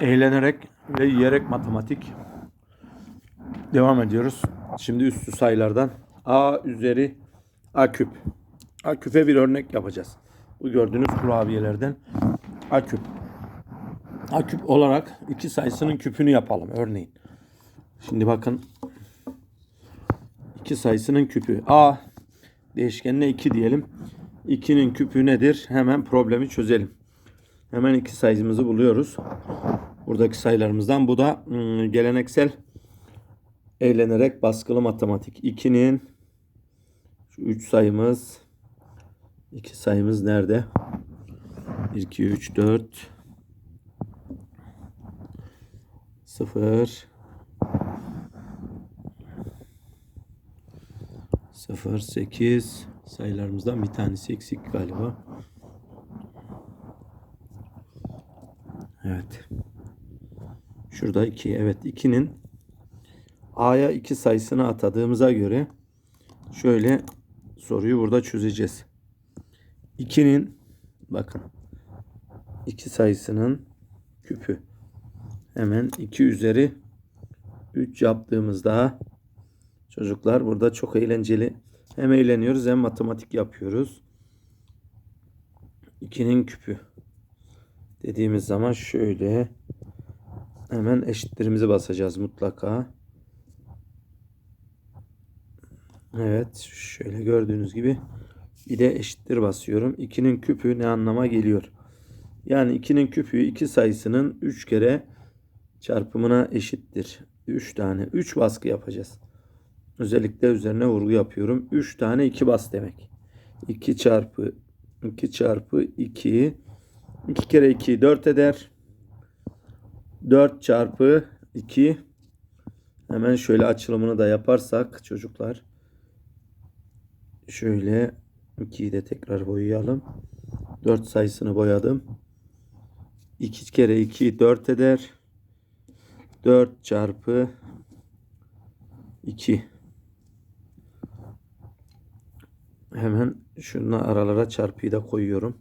eğlenerek ve yiyerek matematik devam ediyoruz. Şimdi üstü sayılardan a üzeri a küp. A küpe bir örnek yapacağız. Bu gördüğünüz kurabiyelerden a küp. A küp olarak iki sayısının küpünü yapalım örneğin. Şimdi bakın iki sayısının küpü a değişkenine 2 diyelim. 2'nin küpü nedir? Hemen problemi çözelim. Hemen iki sayımızı buluyoruz. Buradaki sayılarımızdan. Bu da ım, geleneksel eğlenerek baskılı matematik. 2'nin şu 3 sayımız 2 sayımız nerede? 1, 2, 3, 4 0 0, 8 sayılarımızdan bir tanesi eksik galiba. Evet. Şurada 2. Evet 2'nin A'ya 2 sayısını atadığımıza göre şöyle soruyu burada çözeceğiz. 2'nin bakın 2 sayısının küpü. Hemen 2 üzeri 3 yaptığımızda çocuklar burada çok eğlenceli. Hem eğleniyoruz hem matematik yapıyoruz. 2'nin küpü dediğimiz zaman şöyle hemen eşitlerimizi basacağız mutlaka. Evet şöyle gördüğünüz gibi bir de eşittir basıyorum. 2'nin küpü ne anlama geliyor? Yani 2'nin küpü 2 sayısının 3 kere çarpımına eşittir. 3 tane 3 baskı yapacağız. Özellikle üzerine vurgu yapıyorum. 3 tane 2 bas demek. 2 çarpı 2 çarpı 2 2 kere 2 4 eder. 4 çarpı 2 hemen şöyle açılımını da yaparsak çocuklar şöyle 2'yi de tekrar boyayalım. 4 sayısını boyadım. 2 kere 2 4 eder. 4 çarpı 2 Hemen şununla aralara çarpıyı da koyuyorum.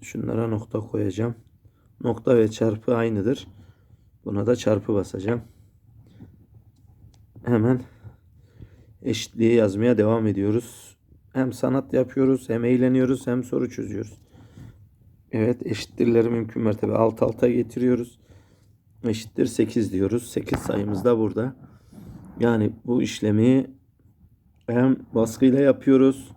Şunlara nokta koyacağım. Nokta ve çarpı aynıdır. Buna da çarpı basacağım. Hemen eşitliği yazmaya devam ediyoruz. Hem sanat yapıyoruz, hem eğleniyoruz, hem soru çözüyoruz. Evet, eşittirleri mümkün mertebe alt alta getiriyoruz. Eşittir 8 diyoruz. 8 sayımız da burada. Yani bu işlemi hem baskıyla yapıyoruz.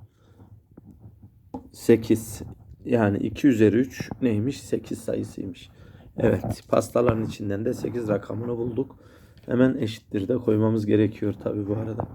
8 yani 2 üzeri 3 neymiş? 8 sayısıymış. Evet pastaların içinden de 8 rakamını bulduk. Hemen eşittir de koymamız gerekiyor tabi bu arada.